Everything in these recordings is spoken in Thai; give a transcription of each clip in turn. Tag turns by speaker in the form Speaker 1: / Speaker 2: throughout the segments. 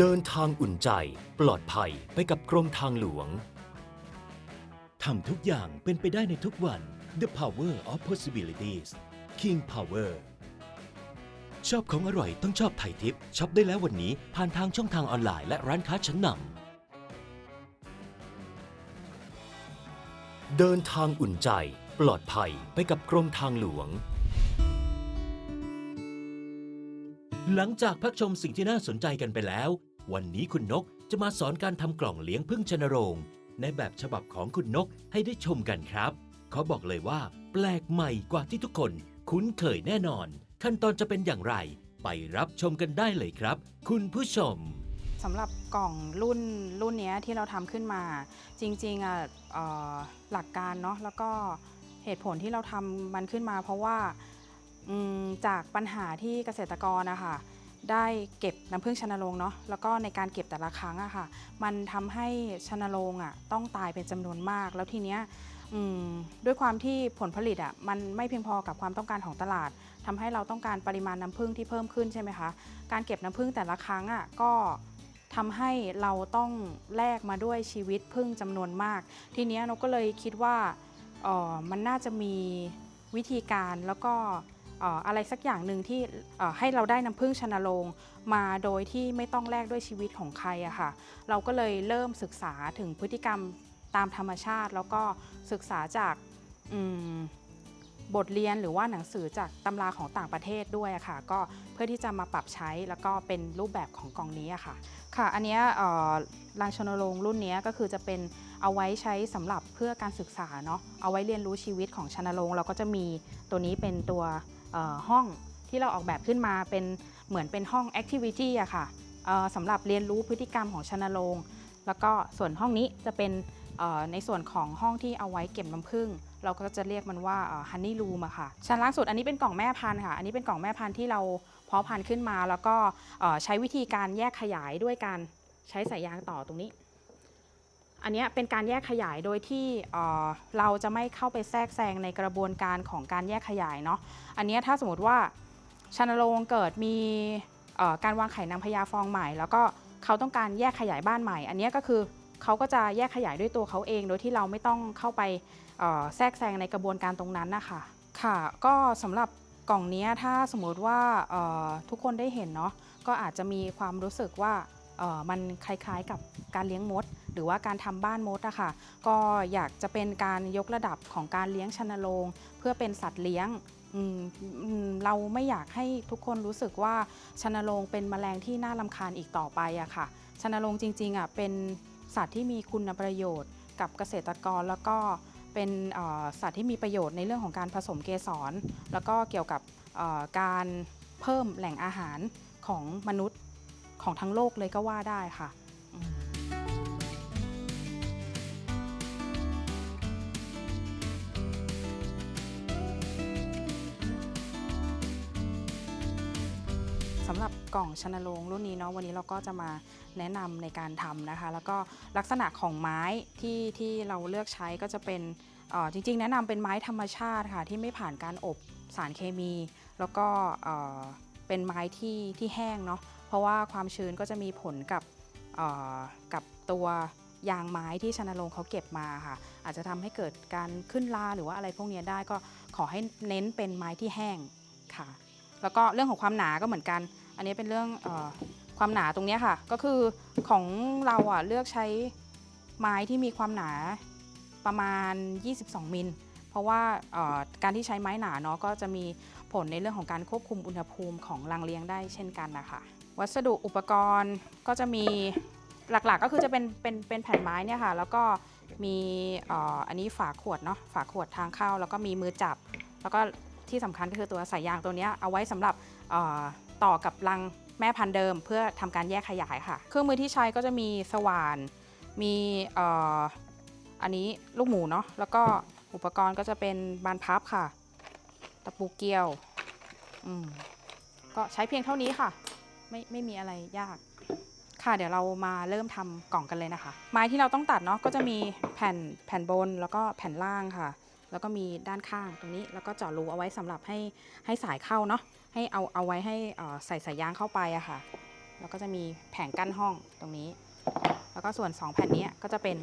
Speaker 1: เดินทางอุ่นใจ ปลอดภัยไปกับกรมทางหลวง
Speaker 2: ทำทุกอย่างเป็นไปได้ในทุกวัน The Power of Possibilities King Power ชอบของอร่อยต้องชอบไทยทิปช็อปได้แล้ววันนี้ผ่านทางช่องทางออนไลน์และร้านค้าชั้นนำ
Speaker 1: เดินทางอุ่นใจ ปลอดภัยไปกับกรมทางหลวง
Speaker 2: หลังจากพักชมสิ่งที่น่าสนใจกันไปแล้ว วันนี้คุณนกจะมาสอนการทำกล่องเลี้ยงพึ่งชนโรง ในแบบฉบับของคุณนกให้ได้ชมกันครับ เขาบอกเลยว่า แปลกใหม่กว่าที่ทุกคน คุ้นเคยแน่นอน ขั้นตอนจะเป็นอย่างไร ไปรับชมกันได้เลยครับ คุณผู้ชม
Speaker 3: สำหรับกล่องรุ่นรุ่นเนี้ยที่เราทำขึ้นมา จริงๆอะเอ่อหลักการเนาะแล้วก็เหตุผลที่เราทำมันขึ้นมา เพราะว่า จากปัญหาที่เกษตรกรนะคะได้เก็บน้ำผึ้งชนโรงเนาะแล้วก็ในการเก็บแต่ละครั้งอะค่ะ มันทำให้ชนโรงอะต้องตายเป็นจำนวนมาก แล้วทีเนี้ยด้วยความที่ผลผลิตอะมันไม่เพียงพอกับความต้องการของตลาดทำให้เราต้องการปริมาณน้ำผึ้งที่เพิ่มขึ้นใช่ไหมคะการเก็บน้ำผึ้งแต่ละครั้งอะก็ทำให้เราต้องแลกมาด้วยชีวิตพึ่งจำนวนมาก ทีเนี้ยนกก็เลยคิดว่าออมันน่าจะมีวิธีการแล้วก็ อะไรสักอย่างหนึ่งที่ให้เราได้น้ำพึ่งชนโรงมาโดยที่ไม่ต้องแลกด้วยชีวิตของใครอะค่ะ เราก็เลยเริ่มศึกษาถึงพฤติกรรมตามธรรมชาติ แล้วก็ศึกษาจากบทเรียนหรือว่าหนังสือจากตำราของต่างประเทศด้วยค่ะ ก็เพื่อที่จะมาปรับใช้แล้วก็เป็นรูปแบบของกองนี้ค่ะ ค่ะ อันนี้รังชนโรงรุ่นนี้ก็คือจะเป็นเอาไว้ใช้สำหรับเพื่อการศึกษาเนาะเอาไว้เรียนรู้ชีวิตของชนโรงเราก็จะมีตัวนี้เป็นตัว ห้องที่เราออกแบบขึ้นมาเป็นเหมือนเป็นห้อง activity อะค่ะสำหรับเรียนรู้พฤติกรรมของชนโรงแล้วก็ส่วนห้องนี้จะเป็นในส่วนของห้องที่เอาไว้เก็บน้ำผึ้งเราก็จะเรียกมันว่าฮันนี่รูมอะค่ะ ชั้นล่างสุดอันนี้เป็นกล่องแม่พันธุ์ค่ะ อันนี้เป็นกล่องแม่พันธุ์ที่เราเพาะพันธุ์ขึ้นมา แล้วก็ใช้วิธีการแยกขยายด้วยการใช้สายยางต่อตรงนี้ อันนี้เป็นการแยกขยายโดยที่เราจะไม่เข้าไปแทรกแซงในกระบวนการของการแยกขยายเนาะอันนี้ถ้าสมมติว่าชนโรงเกิดมีการวางไข่นางพญาฟองใหม่ แล้วก็เขาต้องการแยกขยายบ้านใหม่ อันนี้ก็คือเขาก็จะแยกขยายด้วยตัวเขาเอง โดยที่เราไม่ต้องเข้าไปแทรกแซงในกระบวนการตรงนั้นนะคะค่ะก็สำหรับกล่องนี้ถ้าสมมติว่าทุกคนได้เห็นเนาะก็อาจจะมีความรู้สึกว่า มันคล้ายๆกับการเลี้ยงมด หรือว่าการทำบ้านมดอะค่ะ ก็อยากจะเป็นการยกระดับของการเลี้ยงชนโรงเพื่อเป็นสัตว์เลี้ยงเราไม่อยากให้ทุกคนรู้สึกว่าชนโรงเป็นแมลงที่น่าลำคาญอีกต่อไปอะค่ะชนโรงจริงๆอะเป็นสัตว์ที่มีคุณประโยชน์กับเกษตรกรแล้วก็เป็นสัตว์ที่มีประโยชน์ในเรื่องของการผสมเกสร แล้วก็เกี่ยวกับการเพิ่มแหล่งอาหารของมนุษย์ ของทั้งโลกเลยก็ว่าได้ค่ะสำหรับกล่องชนโรงรุ่นนี้เนาะวันนี้เราก็จะมาแนะนำในการทำนะคะ แล้วก็ลักษณะของไม้ที่ที่เราเลือกใช้ก็จะเป็นจริง ๆ แนะนำเป็นไม้ธรรมชาติค่ะที่ไม่ผ่านการอบสารเคมี แล้วก็ เป็นไม้ที่ที่แห้งเนาะเพราะว่าความชื้นก็จะมีผลกับกับตัวยางไม้ที่ชนโรงเขาเก็บมาค่ะ อาจจะทำให้เกิดการขึ้นราหรือว่าอะไรพวกนี้ได้ก็ขอให้เน้นเป็นไม้ที่แห้งค่ะ แล้วก็เรื่องของความหนาก็เหมือนกัน อันนี้เป็นเรื่องอความหนาตรงนี้ค่ะ ก็คือของเราอะเลือกใช้ไม้ที่มีความหนาประมาณ 22 มิล เพราะว่าการที่ใช้ไม้หนาเนาะก็จะมี ผลในเรื่องของการควบคุมอุณหภูมิของรังเลี้ยงได้เช่นกันนะคะวัสดุอุปกรณ์ก็จะมีหลักๆก็คือจะเป็นเป็นเป็นแผ่นไม้เนี่ยค่ะ แล้วก็มีอันนี้ฝาขวดเนาะฝาขวดทางเข้า แล้วก็มีมือจับ แล้วก็ที่สำคัญก็คือตัวสายยางตัวนี้เอาไว้สำหรับต่อกับรังแม่พันธุ์เดิม เพื่อทำการแยกขยายค่ะ เครื่องมือที่ใช้ก็จะมีสว่าน มีอันนี้ลูกหมูเนาะแล้วก็อุปกรณ์ก็จะเป็นบานพับค่ะ ตะปูเกลียว อืม ก็ใช้เพียงเท่านี้ค่ะ ไม่ไม่มีอะไรยาก ค่ะเดี๋ยวเรามาเริ่มทำกล่องกันเลยนะคะ ไม้ที่เราต้องตัดเนาะก็จะมีแผ่นแผ่นบนแล้วก็แผ่นล่างค่ะ แล้วก็มีด้านข้างตรงนี้ แล้วก็เจาะรูเอาไว้สำหรับให้ให้สายเข้าเนาะให้เอาเอาไว้ให้ใส่สายยางเข้าไปอะค่ะ แล้วก็จะมีแผงกั้นห้องตรงนี้ แล้วก็ส่วน 2 แผ่นนี้ก็จะเป็น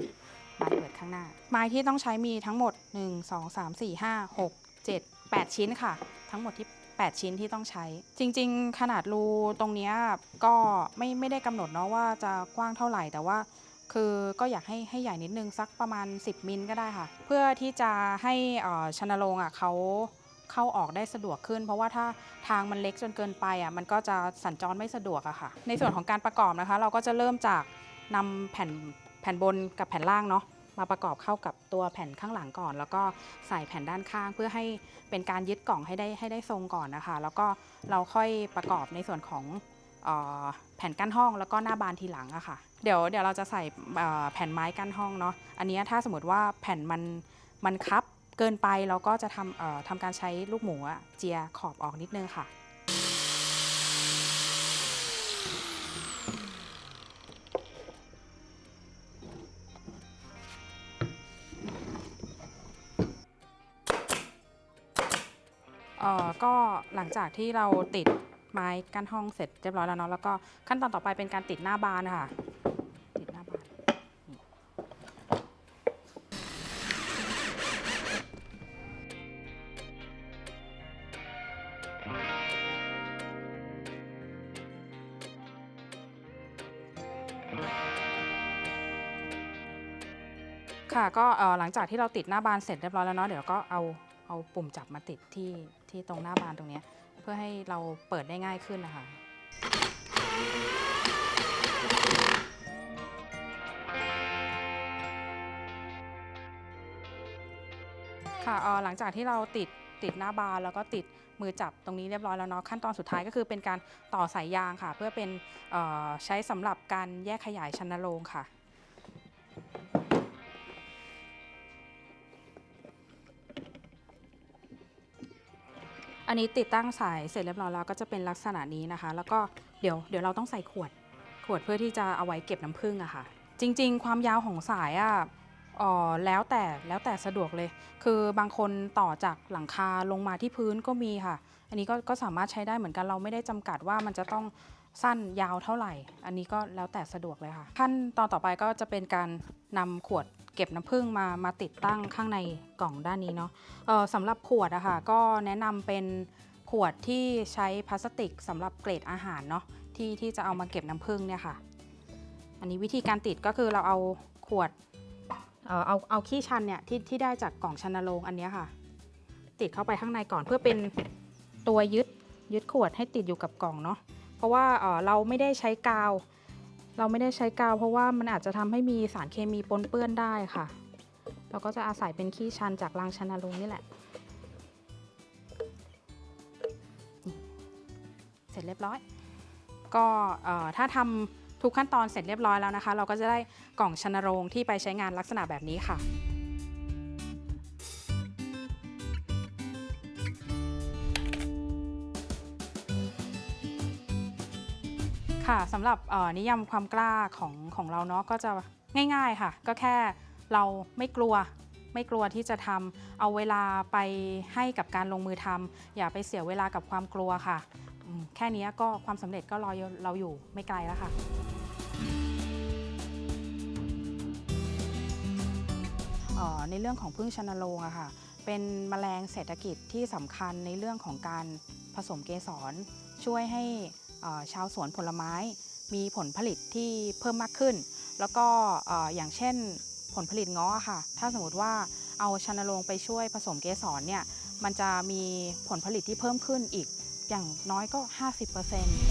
Speaker 3: บานเปิดข้างหน้า ไม้ที่ต้องใช้มีทั้งหมด 1 2 3 4 5 6 7 8 ชิ้นค่ะ ทั้งหมดที่ 8 ชิ้นที่ต้องใช้ จริง ๆ ขนาดรูตรงนี้ก็ไม่ไม่ได้กำหนดเนาะว่าจะกว้างเท่าไหร่แต่ว่าคือก็อยากให้ให้ใหญ่นิดนึงสักประมาณ 10 มิลก็ได้ค่ะ เพื่อที่จะให้ชนโรงอะเขาเข้าออกได้สะดวกขึ้น เพราะว่าถ้าทางมันเล็กจนเกินไปอะมันก็จะสัญจรไม่สะดวกอะค่ะ ในส่วนของการประกอบนะคะ เราก็จะเริ่มจากนำแผ่นแผ่นบนกับแผ่นล่างเนาะ มาประกอบเข้ากับตัวแผ่นข้างหลังก่อน แล้วก็ใส่แผ่นด้านข้างเพื่อให้เป็นการยึดกล่องให้ได้ให้ได้ทรงก่อนนะคะ แล้วก็เราค่อยประกอบในส่วนของแผ่นกั้นห้องแล้วก็หน้าบานทีหลังอะค่ะ เดี๋ยวเดี๋ยวเราจะใส่แผ่นไม้กั้นห้องเนาะอันนี้ถ้าสมมติว่าแผ่นมันมันคับเกินไปเราก็จะทำทำการใช้ลูกหมูเจียขอบออกนิดนึงค่ะ เอ่อก็หลังจากที่เราติดไม้กั้นห้องเสร็จเรียบร้อยแล้วเนาะแล้วก็ขั้นตอนต่อไปเป็นการติดหน้าบานค่ะ ติดหน้าบานค่ะก็เออหลังจากที่เราติดหน้าบานเสร็จเรียบร้อยแล้วเนาะเดี๋ยวก็เอา เอาปุ่มจับมาติดที่ที่ตรงหน้าบานตรงนี้ เพื่อให้เราเปิดได้ง่ายขึ้นนะคะค่ะอ่อหลังจากที่เราติดติดหน้าบานแล้วก็ติดมือจับตรงนี้เรียบร้อยแล้วเนาะขั้นตอนสุดท้ายก็คือเป็นการต่อสายยางค่ะ เพื่อเป็นใช้สำหรับการแยกขยายชันโรงค่ะ อันนี้ติดตั้งสายเสร็จเรียบร้อยแล้วก็จะเป็นลักษณะนี้นะคะ แล้วก็เดี๋ยวเดี๋ยวเราต้องใส่ขวด ขวดเพื่อที่จะเอาไว้เก็บน้ำผึ้งอะค่ะ จริง ๆ ความยาวของสายอะอ่อแล้วแต่แล้วแต่สะดวกเลย คือบางคนต่อจากหลังคาลงมาที่พื้นก็มีค่ะ อันนี้ก็ก็สามารถใช้ได้เหมือนกันเราไม่ได้จำกัดว่ามันจะต้องสั้นยาวเท่าไหร่ อันนี้ก็แล้วแต่สะดวกเลยค่ะ ขั้นตอนต่อไปก็จะเป็นการนำขวด เก็บน้ำผึ้งมามาติดตั้งข้างในกล่องด้านนี้เนาะสำหรับขวดอะค่ะก็แนะนำเป็นขวดที่ใช้พลาสติกสำหรับเกรดอาหารเนาะที่ที่จะเอามาเก็บน้ำผึ้งเนี่ยค่ะ อันนี้วิธีการติดก็คือเราเอาขวดเออเอาเอาขี้ชันเนี่ยที่ที่ได้จากกล่องชันโรงอันนี้ค่ะ ติดเข้าไปข้างในก่อนเพื่อเป็นตัวยึดยึดขวดให้ติดอยู่กับกล่องเนาะเพราะว่าเอ่อเราไม่ได้ใช้กาว เราไม่ได้ใช้กาวเพราะว่ามันอาจจะทำให้มีสารเคมีปนเปื้อนได้ค่ะ เราก็จะอาศัยเป็นขี้ชันจากรางชันโรงนี่แหละ เสร็จเรียบร้อย ก็ถ้าทำทุกขั้นตอนเสร็จเรียบร้อยแล้วนะคะ เราก็จะได้กล่องชนโรงที่ไปใช้งานลักษณะแบบนี้ค่ะ ค่ะสำหรับนิยามความกล้าของของเราเนาะก็จะง่าย ๆค่ะ ก็แค่เราไม่กลัวไม่กลัวที่จะทำเอาเวลาไปให้กับการลงมือทำอย่าไปเสียเวลากับความกลัวค่ะ แค่นี้ก็ความสำเร็จก็รอเราอยู่ไม่ไกลแล้วค่ะในเรื่องของพึ่งชนโรงอะค่ะ เป็นแมลงเศรษฐกิจที่สำคัญในเรื่องของการผสมเกสรช่วยให้ ชาวสวนผลไม้มีผลผลิตที่เพิ่มมากขึ้น แล้วก็อย่างเช่นผลผลิตง้อค่ะ ถ้าสมมติว่าเอาชนโรงไปช่วยผสมเกสรเนี่ย มันจะมีผลผลิตที่เพิ่มขึ้นอีกอย่างน้อยก็ 50%